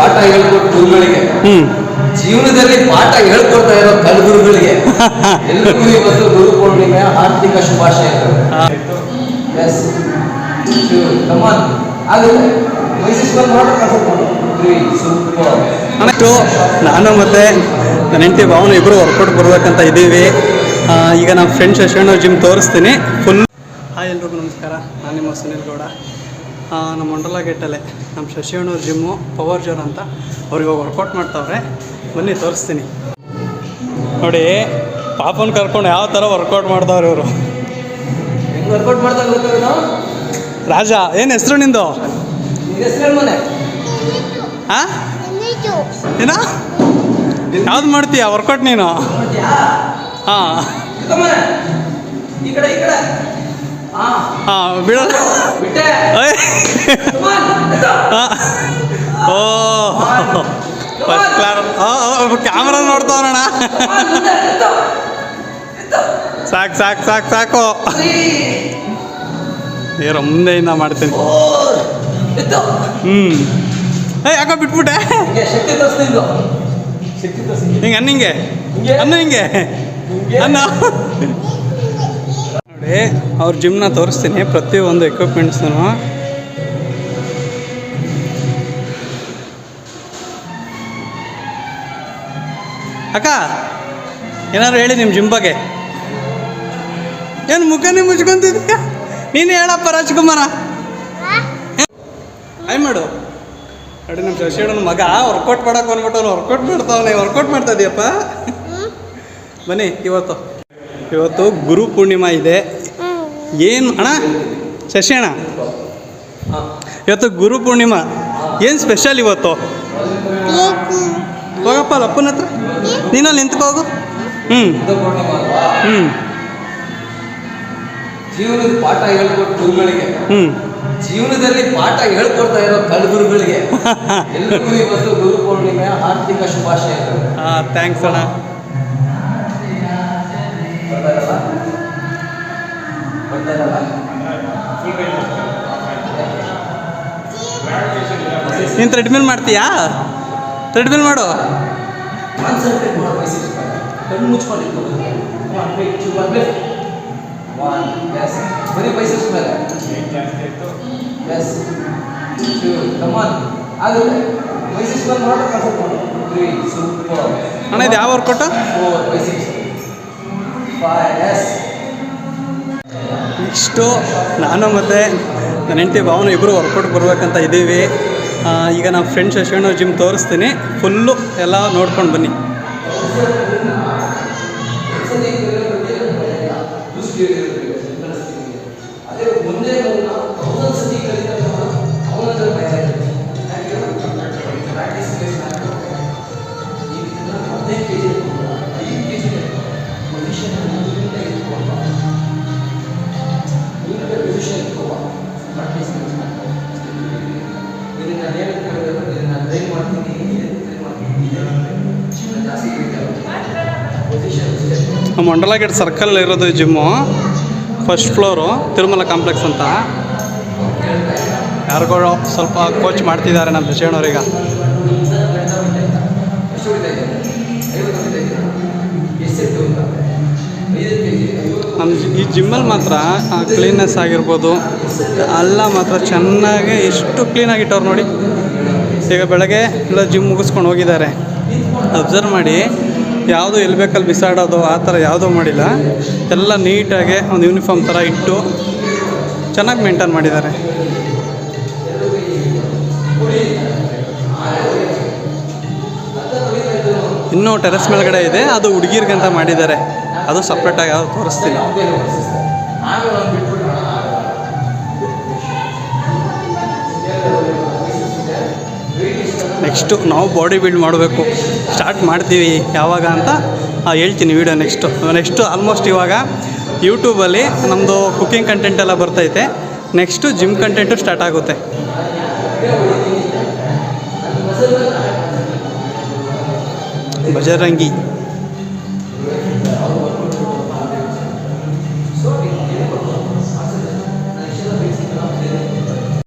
ಪಾಠ ಹೇಳ್ಕೊಟ್ಟು ಗುರುಗಳಿಗೆ. ಹ್ಞೂ ಜೀವನದಲ್ಲಿ ಪಾಠ ಹೇಳ್ಕೊಡ್ತಾ ಇರೋ ಕಲ್ಗುರುಗಳಿಗೆ. ಎಲ್ಲರಿಗೂ ಇವತ್ತು ಗುರು ಪೂರ್ಣಿಮೆ ಆರ್ಥಿಕ ಶುಭಾಶಯ. ನಾನು ಮತ್ತೆ ನನ್ನ ಹೆಂಡತಿ ಭಾವನ ಇಬ್ಬರು ವರ್ಕೌಟ್ ಬರ್ಬೇಕಂತ ಇದ್ದೀವಿ. ಈಗ ನಮ್ಮ ಫ್ರೆಂಡ್ ಶಶಿಯಣ್ಣ ಜಿಮ್ ತೋರಿಸ್ತೀನಿ. ಫುಲ್ ಹಾಯ್ ಎಲ್ರಿಗೂ ನಮಸ್ಕಾರ. ನಾನು ನಿಮ್ಮ ಸುನಿಲ್ ಗೌಡ. ನಮ್ಮ ಮಂಡಲ ಗೇಟಲ್ಲೇ ನಮ್ಮ ಶಶಿಯಣ್ಣವ್ರ ಜಿಮ್ಮು ಪವರ್ ಜೋರ್ ಅಂತ ಅವ್ರಿಗೆ ವರ್ಕೌಟ್ ಮಾಡ್ತಾವ್ರೆ. ಬನ್ನಿ ತೋರಿಸ್ತೀನಿ. ನೋಡಿ ಪಾಪನ ಕರ್ಕೊಂಡು ಯಾವ ಥರ ವರ್ಕೌಟ್ ಮಾಡ್ತಾವ್ರೆ ಇವರು? ವರ್ಕೌಟ್ ಮಾಡ್ತಾ ಗೊತ್ತಾಗ ನಾವು ರಾಜ ಏನು ಹೆಸರು ನಿಂದು? ಹಾಂ ಏನ? ಯಾವ್ದು ಮಾಡ್ತೀಯ ವರ್ಕೌಟ್ ನೀನು? ಹಾಂ. ಹಾ ಬಿಡು. ಓ. ಫಸ್ಟ್ ಕ್ಲಾಸ್ ಕ್ಯಾಮ್ರಾ ನೋಡ್ತಾವಣ ಸಾಕು ಸಾಕು ಸಾಕು ಸಾಕು. ಏರ ಮುಂದೆಯಿಂದ ಮಾಡ್ತೀನಿ. ಹ್ಞೂ ಏ ಯಾಕೋ ಬಿಟ್ಬಿಟ್ಟೆ? ಹಿಂಗೆ ಅನ್ನ ಹಿಂಗೆ? ಅನ್ನ ಹಿಂಗೆ? ಅನ್ನ ಅವ್ರ ಜಿಮ್ನ ತೋರಿಸ್ತೀನಿ ಪ್ರತಿಯೊಂದು ಎಕ್ವಿಪ್ಮೆಂಟ್ಸ್ನು ಅಕ್ಕ ಏನಾದ್ರು ಹೇಳಿ ನಿಮ್ಮ ಜಿಮ್ ಬಗ್ಗೆ. ಏನು ಮುಖನೇ ಮುಚ್ಕೊಂತಿದ್ಯಾ ನೀನು ಹೇಳಪ್ಪ ರಾಜ್ಕುಮಾರ. ಆಯ್ ಮಾಡು. ನೋಡಿ ನಮ್ಮ ಹೇಳೋನು ಮಗ ವರ್ಕೌಟ್ ಮಾಡಕ್ಕೆ ಬಂದ್ಬಿಟ್ಟು ವರ್ಕೌಟ್ ಮಾಡ್ತಾವನೆ ವರ್ಕೌಟ್ ಮಾಡ್ತಾ ಇದೀಯಪ್ಪ. ಬನ್ನಿ ಇವತ್ತು. ಇವತ್ತು ಗುರು ಪೂರ್ಣಿಮಾ ಇದೆ. ಏನು ಅಣ್ಣ? ಶಶಿ ಅಣ್ಣ? ಇವತ್ತು ಗುರು ಪೂರ್ಣಿಮಾ. ಏನು ಸ್ಪೆಷಲ್ ಇವತ್ತು? ಹೋಗಪ್ಪ ಅಲ್ಲಿ ಅಪ್ಪನ ಹತ್ರ. ನೀನಲ್ಲಿ ನಿಂತ್ಕೋಗು ಹ್ಞೂ ಬುದ್ಧ ಪೂರ್ಣಿಮಾ ಅಲ್ವಾ ಹ್ಞೂ ಜೀವನದ ಪಾಠ ಹೇಳ್ಕೊಟ್ಟು ಗುರುಗಳಿಗೆ. ಹ್ಞೂ ಜೀವನದಲ್ಲಿ ಪಾಠ ಹೇಳ್ಕೊಡ್ತಾ ಇರೋ ಕಲ್ಗುರುಗಳಿಗೆ ಗುರುಗಳಿಗೆ ಇವತ್ತು ಗುರು ಪೂರ್ಣಿಮೆ ಆರ್ಥಿಕ ಶುಭಾಶಯ ಹಾಂ ಥ್ಯಾಂಕ್ಸ್ ಅಣ್ಣ. ಬರ್ತಾರಲ್ಲ ನೀನು ಥ್ರೆಡ್ಮಿಲ್ ಮಾಡ್ತೀಯಾ? ಥ್ರೆಡ್ಮಿಲ್ ಮಾಡು. ಕಣ್ಣು ಬರೀ ಮೇಲೆ. ಎಸ್ ಟು ಕಮಾನ್ ಆಗುತ್ತೆ. ಬೈಸಿಸ್ ಬಂದು ನೋಡ್ರಿ ಕಾನ್ಸಂಟ್ರೇಟ್ ಮಾಡು ತ್ರೀ ಸೂಪರ್ ಅಣ್ಣ ಇದು ಯಾವ ವರ್ಕೌಟು ಫೋರ್ ಫೈವ್ ಎಸ್ ನೆಕ್ಸ್ಟು ನಾನು ಮತ್ತು ನನ್ನ ಹೆಂಡತಿ ಭಾವನ ಇಬ್ಬರು ವರ್ಕೌಟ್ ಬರಬೇಕಂತ ಇದ್ದೀವಿ. ಈಗ ನಾವು ಫ್ರೆಂಡ್ಸ್ ಶಶಿಯಣ್ಣ ಜಿಮ್ ತೋರಿಸ್ತೀನಿ. ಫುಲ್ಲು ಎಲ್ಲ ನೋಡ್ಕೊಂಡು ಬನ್ನಿ. ಮಂಡಲ ಗೇಟ್ ಸರ್ಕಲ್ ಇರೋದು gym first floor Tirumala complex ಅಂತ. ಯಾರಿಗೋ ಸ್ವಲ್ಪ ಕೋಚ್ ಮಾಡ್ತಿದ್ದಾರೆ ನಮ್ಮ ವಿಜಯಣ್ಣವ್ರೀಗ ನಮ್ಮ ಈ ಜಿಮ್ಮಲ್ಲಿ ಮಾತ್ರ ಕ್ಲೀನ್ನೆಸ್ ಆಗಿರ್ಬೋದು, ಅಲ್ಲ ಮಾತ್ರ ಚೆನ್ನಾಗಿ ಎಷ್ಟು ಕ್ಲೀನಾಗಿ ಇಟ್ಟವ್ರು ನೋಡಿ. ಈಗ ಬೆಳಗ್ಗೆ ಎಲ್ಲ ಜಿಮ್ ಮುಗಿಸ್ಕೊಂಡು ಹೋಗಿದ್ದಾರೆ. ಅಬ್ಸರ್ವ್ ಮಾಡಿ. ಯಾವುದು ಎಲ್ಲಿ ಬೇಕಲ್ಲಿ ಬಿಸಾಡೋದು, ಆ ಥರ ಯಾವುದೂ ಮಾಡಿಲ್ಲ. ಎಲ್ಲ ನೀಟಾಗಿ ಒಂದು ಯೂನಿಫಾರ್ಮ್ ಥರ ಇಟ್ಟು ಚೆನ್ನಾಗಿ ಮೇಂಟೈನ್ ಮಾಡಿದ್ದಾರೆ. ಇನ್ನೂ ಟೆರೆಸ್ ಮೇಲ್ಗಡೆ ಇದೆ. ಅದು ಹುಡುಗಿರ್ಗಂತ ಮಾಡಿದ್ದಾರೆ. ಅದು ಸಪ್ರೇಟಾಗಿ ಯಾವುದು ತೋರಿಸ್ತೀನಿ ನೆಕ್ಸ್ಟು ನಾವು ಬಾಡಿ ಬಿಲ್ಡ್ ಮಾಡಬೇಕು. ಸ್ಟಾರ್ಟ್ ಮಾಡ್ತೀವಿ ಯಾವಾಗ ಅಂತ ಹೇಳ್ತೀನಿ ವೀಡಿಯೋ ನೆಕ್ಸ್ಟು. ನೆಕ್ಸ್ಟು ಆಲ್ಮೋಸ್ಟ್ ಇವಾಗ ಯೂಟ್ಯೂಬಲ್ಲಿ ನಮ್ಮದು ಕುಕ್ಕಿಂಗ್ ಕಂಟೆಂಟ್ ಎಲ್ಲ ಬರ್ತೈತೆ. ನೆಕ್ಸ್ಟು ಜಿಮ್ ಕಂಟೆಂಟು ಸ್ಟಾರ್ಟ್ ಆಗುತ್ತೆ. ಬಜರಂಗಿ.